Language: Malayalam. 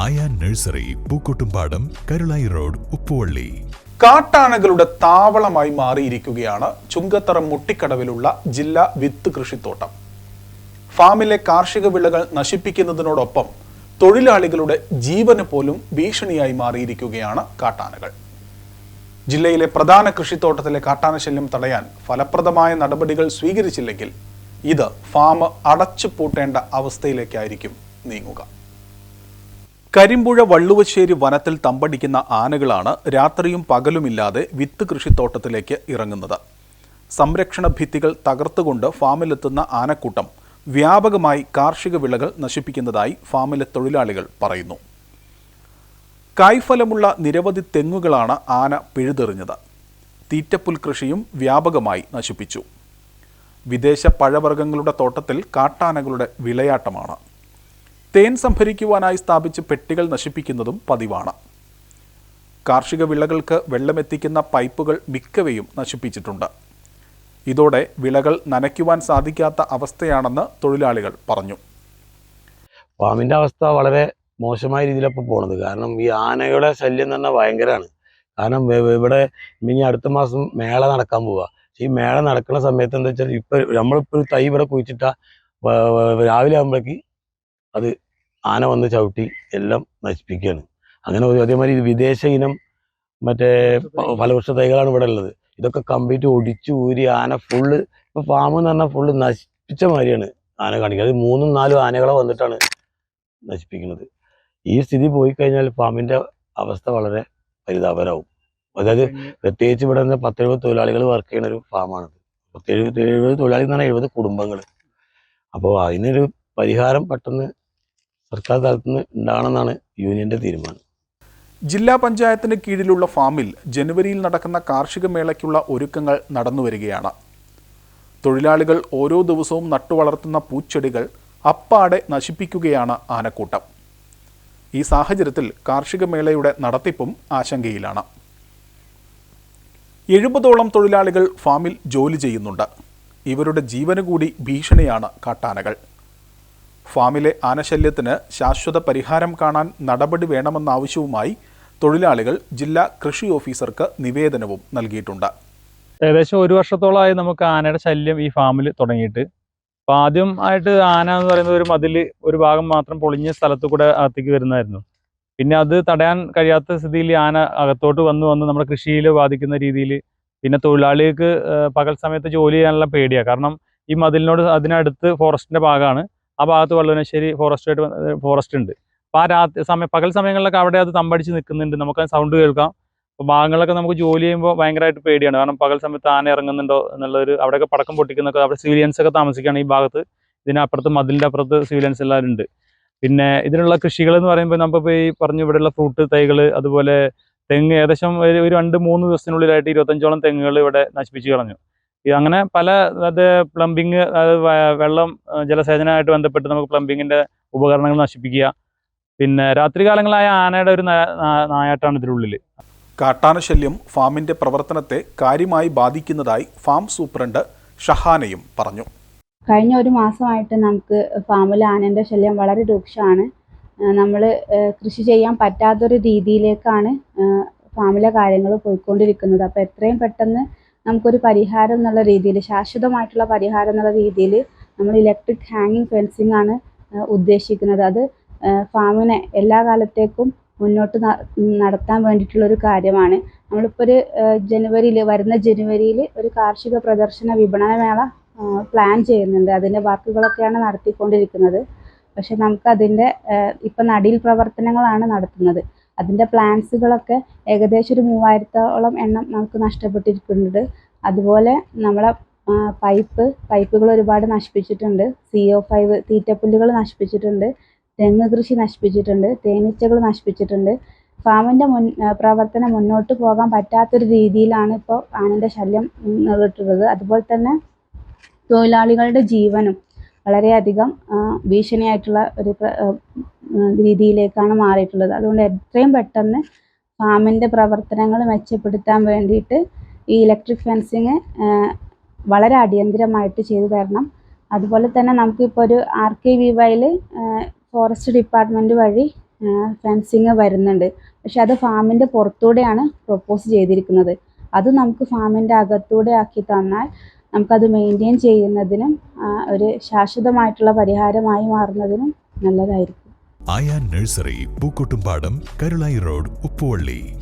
Ayan nursery Pookkottumpadam Karulai road Uppuvally. കാട്ടാനകളുടെ താവളമായി മാറിയിരിക്കുകയാണ് ചുങ്കത്തറ മുട്ടിക്കടവിലുള്ള ജില്ലാ വിത്ത് കൃഷിത്തോട്ടം. ഫാമിലെ കാർഷിക വിളകൾ നശിപ്പിക്കുന്നതിനോടൊപ്പം തൊഴിലാളികളുടെ ജീവന് പോലും ഭീഷണിയായി മാറിയിരിക്കുകയാണ് കാട്ടാനകൾ. ജില്ലയിലെ പ്രധാന കൃഷിത്തോട്ടത്തിലെ കാട്ടാനശല്യം തടയാൻ ഫലപ്രദമായ നടപടികൾ സ്വീകരിച്ചില്ലെങ്കിൽ ഇത് ഫാം അടച്ചുപൂട്ടേണ്ട അവസ്ഥയിലേക്കായിരിക്കും നീങ്ങുക. കരിമ്പുഴ വള്ളുവശ്ശേരി വനത്തിൽ തമ്പടിക്കുന്ന ആനകളാണ് രാത്രിയും പകലുമില്ലാതെ വിത്ത് കൃഷിത്തോട്ടത്തിലേക്ക് ഇറങ്ങുന്നത്. സംരക്ഷണ ഭിത്തികൾ തകർത്തുകൊണ്ട് ഫാമിലെത്തുന്ന ആനക്കൂട്ടം വ്യാപകമായി കാർഷിക വിളകൾ നശിപ്പിക്കുന്നതായി ഫാമിലെ തൊഴിലാളികൾ പറയുന്നു. കായ്ഫലമുള്ള നിരവധി തെങ്ങുകളാണ് ആന പിഴുതെറിഞ്ഞത്. തീറ്റപ്പുൽ കൃഷിയും വ്യാപകമായി നശിപ്പിച്ചു. വിദേശ പഴവർഗങ്ങളുടെ തോട്ടത്തിൽ കാട്ടാനകളുടെ വിളയാട്ടമാണ്. തേൻ സംഭരിക്കുവാനായി സ്ഥാപിച്ച പെട്ടികൾ നശിപ്പിക്കുന്നതും പതിവാണ്. കാർഷിക വിളകൾക്ക് വെള്ളമെത്തിക്കുന്ന പൈപ്പുകൾ മിക്കവയും നശിപ്പിച്ചിട്ടുണ്ട്. ഇതോടെ വിളകൾ നനയ്ക്കുവാൻ സാധിക്കാത്ത അവസ്ഥയാണെന്ന് തൊഴിലാളികൾ പറഞ്ഞു. പാമ്പിന്റെ അവസ്ഥ വളരെ മോശമായ രീതിയിലപ്പോൾ പോണത്. കാരണം ഈ ആനയുടെ ശല്യം തന്നെ ഭയങ്കരമാണ് കാരണം ഇവിടെ ഇനി അടുത്ത മാസം മേള നടക്കാൻ പോവുക ഈ മേള നടക്കുന്ന സമയത്ത് എന്താ വെച്ചാൽ ഇപ്പം നമ്മളിപ്പോൾ ഒരു തൈ ഇവിടെ കുഴിച്ചിട്ടാൽ രാവിലെ ആകുമ്പോഴേക്ക് അത് ആന വന്ന് ചവിട്ടി എല്ലാം നശിപ്പിക്കുകയാണ്. അങ്ങനെ അതേമാതിരി ഇത് വിദേശ ഇനം മറ്റേ ഫലവൃക്ഷ തൈകളാണ് ഇവിടെ ഉള്ളത്. ഇതൊക്കെ കംപ്ലീറ്റ് ഒടിച്ചു ഊരി ആന ഫുള്ള് ഇപ്പൊ ഫാം എന്ന് പറഞ്ഞാൽ ഫുള്ള് നശിപ്പിച്ച മാതിരിയാണ് ആന കാണിക്കുന്നത്. അത് മൂന്നും നാലും ആനകളെ വന്നിട്ടാണ് നശിപ്പിക്കുന്നത്. ഈ സ്ഥിതി പോയി കഴിഞ്ഞാൽ ഫാമിന്റെ അവസ്ഥ വളരെ പരിതാപകരമാവും. അതായത് പ്രത്യേകിച്ച് ഇവിടെ നിന്ന് പത്തെഴുപത് തൊഴിലാളികൾ വർക്ക് ചെയ്യുന്ന ഒരു ഫാമാണ് പത്തെഴുപത് എഴുപത് തൊഴിലാളി എന്ന് പറഞ്ഞാൽ എഴുപത് കുടുംബങ്ങൾ അപ്പോൾ അതിനൊരു പരിഹാരം പെട്ടെന്ന് സർക്കാർ തലത്തിൽ നിന്ന് ഉണ്ടാകണമെന്നാണ് യൂണിയന്റെ തീരുമാനം. ജില്ലാ പഞ്ചായത്തിന് കീഴിലുള്ള ഫാമിൽ ജനുവരിയിൽ നടക്കുന്ന കാർഷിക മേളയ്ക്കുള്ള ഒരുക്കങ്ങൾ നടന്നുവരികയാണ്. തൊഴിലാളികൾ ഓരോ ദിവസവും നട്ടുവളർത്തുന്ന പൂച്ചെടികൾ അപ്പാടെ നശിപ്പിക്കുകയാണ് ആനക്കൂട്ടം. ഈ സാഹചര്യത്തിൽ കാർഷിക മേളയുടെ നടത്തിപ്പും ആശങ്കയിലാണ്. എഴുപതോളം തൊഴിലാളികൾ ഫാമിൽ ജോലി ചെയ്യുന്നുണ്ട്. ഇവരുടെ ജീവന് കൂടി ഭീഷണിയാണ് കാട്ടാനകൾ. ഫാമിലെ ആനശല്യത്തിന് ശാശ്വത പരിഹാരം കാണാൻ നടപടി വേണമെന്ന ആവശ്യവുമായി തൊഴിലാളികൾ ജില്ലാ കൃഷി ഓഫീസർക്ക് നിവേദനവും നൽകിയിട്ടുണ്ട്. ഏകദേശം ഒരു വർഷത്തോളമായി നമുക്ക് ആനയുടെ ശല്യം ഈ ഫാമിൽ തുടങ്ങിയിട്ട്. അപ്പം ആദ്യം ആയിട്ട് ആന എന്ന് പറയുന്നത് ഒരു മതിൽ ഒരു ഭാഗം മാത്രം പൊളിഞ്ഞ സ്ഥലത്ത് കൂടെ അകത്തേക്ക് വരുന്നതായിരുന്നു. പിന്നെ അത് തടയാൻ കഴിയാത്ത സ്ഥിതിയിൽ ആന അകത്തോട്ട് വന്ന് വന്ന് നമ്മുടെ കൃഷിയിൽ ബാധിക്കുന്ന രീതിയിൽ പിന്നെ തൊഴിലാളികൾക്ക് പകൽ സമയത്ത് ജോലി ചെയ്യാനുള്ള പേടിയാണ് കാരണം ഈ മതിലിനോട് അതിനടുത്ത് ഫോറസ്റ്റിന്റെ ഭാഗമാണ്. ആ ഭാഗത്ത് വള്ളുവനശ്ശേരി ഫോറസ്റ്റുമായിട്ട് ഫോറസ്റ്റ് ഉണ്ട്. അപ്പോൾ ആ രാത്രി സമയം പകൽ സമയങ്ങളിലൊക്കെ അവിടെ അത് തമ്പടിച്ച് നിൽക്കുന്നുണ്ട് നമുക്ക് സൗണ്ട് കേൾക്കാം. അപ്പോൾ ഭാഗങ്ങളിലൊക്കെ നമുക്ക് ജോലി ചെയ്യുമ്പോൾ ഭയങ്കരമായിട്ട് പേടിയാണ്. കാരണം പകൽ സമയത്ത് ആന ഇറങ്ങുന്നുണ്ടോ എന്നുള്ളൊരു അവിടെയൊക്കെ പടക്കം പൊട്ടിക്കുന്നൊക്കെ അവിടെ സിവിലിയൻസ് ഒക്കെ താമസിക്കുകയാണ് ഈ ഭാഗത്ത്. ഇതിനപ്പുറത്ത് മതിലിന്റെ അപ്പുറത്ത് സിവിലിയൻസ് എല്ലാവരും ഉണ്ട്. പിന്നെ ഇതിനുള്ള കൃഷികൾ എന്ന് പറയുമ്പോൾ നമ്മളിപ്പോൾ ഈ പറഞ്ഞു ഇവിടെയുള്ള ഫ്രൂട്ട് തൈകൾ അതുപോലെ തെങ്ങ്. ഏകദേശം ഒരു രണ്ട് മൂന്ന് ദിവസത്തിനുള്ളിലായിട്ട് ഇരുപത്തഞ്ചോളം തെങ്ങുകൾ ഇവിടെ നശിപ്പിച്ച് കളഞ്ഞു. അങ്ങനെ പല അത് പ്ലംബിങ് അത് വെള്ളം ജലസേചനമായിട്ട് ബന്ധപ്പെട്ട് നമുക്ക് പ്ലംബിങ്ങിന്റെ ഉപകരണങ്ങൾ നശിപ്പിക്കുക. പിന്നെ രാത്രി കാലങ്ങളായ ആനയുടെ ഒരു നായാട്ടാണ് ഇതിനുള്ളിൽ കാട്ടാനശല്യം ഫാമിന്റെ പ്രവർത്തനത്തെ കാര്യമായി ബാധിക്കുന്നതായി ഫാം സൂപ്രണ്ട് ഷഹാനയും പറഞ്ഞു. കഴിഞ്ഞ ഒരു മാസമായിട്ട് നമുക്ക് ഫാമിൽ ആനേന്റെ ശല്യം വളരെ രൂക്ഷമാണ്. നമ്മൾ കൃഷി ചെയ്യാൻ പറ്റാത്തൊരു രീതിയിലേക്കാണ് ഫാമിലെ കാര്യങ്ങൾ പോയിക്കൊണ്ടിരിക്കുന്നത്. അപ്പോൾ എത്രയും പെട്ടെന്ന് നമുക്കൊരു പരിഹാരം എന്നുള്ള രീതിയിൽ ശാശ്വതമായിട്ടുള്ള പരിഹാരം എന്നുള്ള രീതിയിൽ നമ്മൾ ഇലക്ട്രിക് ഹാങ്ങിങ് ഫെൻസിങ് ആണ് ഉദ്ദേശിക്കുന്നത്. അത് ഫാമിനെ എല്ലാ കാലത്തേക്കും മുന്നോട്ട് നടത്താൻ വേണ്ടിയിട്ടുള്ളൊരു കാര്യമാണ്. നമ്മളിപ്പോൾ ഒരു ജനുവരിയിൽ വരുന്ന ജനുവരിയിൽ ഒരു കാർഷിക പ്രദർശന വിപണനമേള പ്ലാൻ ചെയ്യുന്നുണ്ട്. അതിന്റെ വർക്കുകളൊക്കെയാണ് നടത്തിക്കൊണ്ടിരിക്കുന്നത്. പക്ഷെ നമുക്ക് അതിന്റെ ഇപ്പം നടീൽ പ്രവർത്തനങ്ങളാണ് നടത്തുന്നത്. അതിന്റെ പ്ലാൻസുകളൊക്കെ ഏകദേശം ഒരു മൂവായിരത്തോളം എണ്ണം നമുക്ക് നഷ്ടപ്പെട്ടിരിക്കുന്നുണ്ട്. അതുപോലെ നമ്മളെ പൈപ്പ് പൈപ്പുകൾ ഒരുപാട് നശിപ്പിച്ചിട്ടുണ്ട്. സി ഒ ഫൈവ് തീറ്റപ്പുല്ലുകൾ നശിപ്പിച്ചിട്ടുണ്ട്. തെങ്ങ് കൃഷി നശിപ്പിച്ചിട്ടുണ്ട്. തേനീച്ചകൾ നശിപ്പിച്ചിട്ടുണ്ട്. ഫാമിന്റെ മുൻ പ്രവർത്തനം മുന്നോട്ട് പോകാൻ പറ്റാത്തൊരു രീതിയിലാണ് ഇപ്പോൾ ആനന്റെ ശല്യം നിന്നിട്ടുള്ളത് അതുപോലെ തന്നെ തൊഴിലാളികളുടെ ജീവനും വളരെയധികം ഭീഷണിയായിട്ടുള്ള ഒരു രീതിയിലേക്കാണ് മാറിയിട്ടുള്ളത്. അതുകൊണ്ട് എത്രയും പെട്ടെന്ന് ഫാമിന്റെ പ്രവർത്തനങ്ങൾ മെച്ചപ്പെടുത്താൻ വേണ്ടിയിട്ട് ഈ ഇലക്ട്രിക് ഫെൻസിങ് വളരെ അടിയന്തിരമായിട്ട് ചെയ്തു തരണം. അതുപോലെ തന്നെ നമുക്കിപ്പോൾ ഒരു ആർ കെ വി വൈയിൽ ഫോറസ്റ്റ് ഡിപ്പാർട്ട്മെന്റ് വഴി ഫെൻസിങ് വരുന്നുണ്ട്. പക്ഷെ അത് ഫാമിന്റെ പുറത്തൂടെയാണ് പ്രൊപ്പോസ് ചെയ്തിരിക്കുന്നത്. അത് നമുക്ക് ഫാമിന്റെ അകത്തൂടെ ആക്കി തന്നാൽ നമുക്കത് മെയിന്റെയിൻ ചെയ്യുന്നതിനും ഒരു ശാശ്വതമായിട്ടുള്ള പരിഹാരമായി മാറുന്നതിനും നല്ലതായിരിക്കും. Ayan nursery Pookkottumpadam Karulai road Uppuvally.